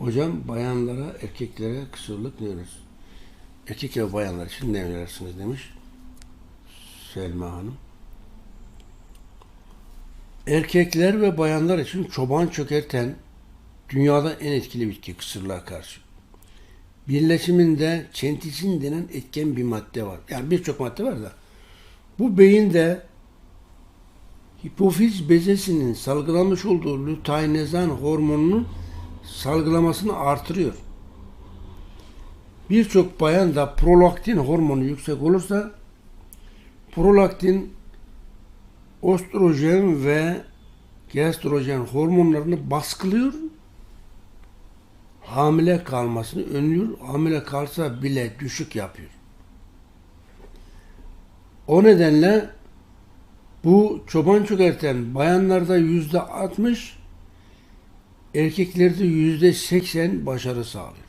Hocam bayanlara, erkeklere kısırlık önerir? Erkek ve bayanlar için ne önerirsiniz demiş Selma Hanım. Erkekler ve bayanlar için çoban çökerten dünyada en etkili bitki kısırlığa karşı. Birleşiminde çentisin denen etken bir madde var. Yani birçok madde var da. Bu beyinde hipofiz bezesinin salgılamış olduğu luteinizan hormonunun salgılamasını artırıyor. Birçok bayanda prolaktin hormonu yüksek olursa prolaktin ostrojen ve gestrojen hormonlarını baskılıyor. Hamile kalmasını önlüyor. Hamile kalsa bile düşük yapıyor. O nedenle bu çoban çökerten bayanlarda yüzde 60 erkeklerde yüzde 80 başarı sağlıyor.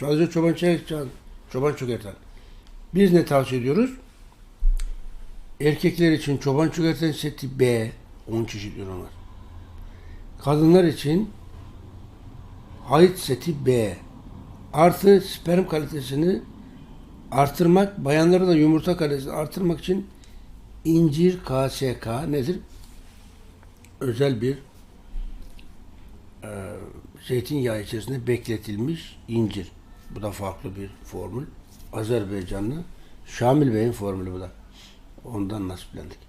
Sadece çoban çökerten, çoban çökerten. Biz ne tavsiye ediyoruz? Erkekler için çoban çökerten seti B 10 çeşit ürün var. Kadınlar için Hayit seti B artı sperm kalitesini artırmak, bayanlara da yumurta kalitesini artırmak için incir KSK nedir? Özel bir zeytinyağı içerisinde bekletilmiş incir. Bu da farklı bir formül. Azerbaycanlı Şamil Bey'in formülü bu da. Ondan nasiplendik.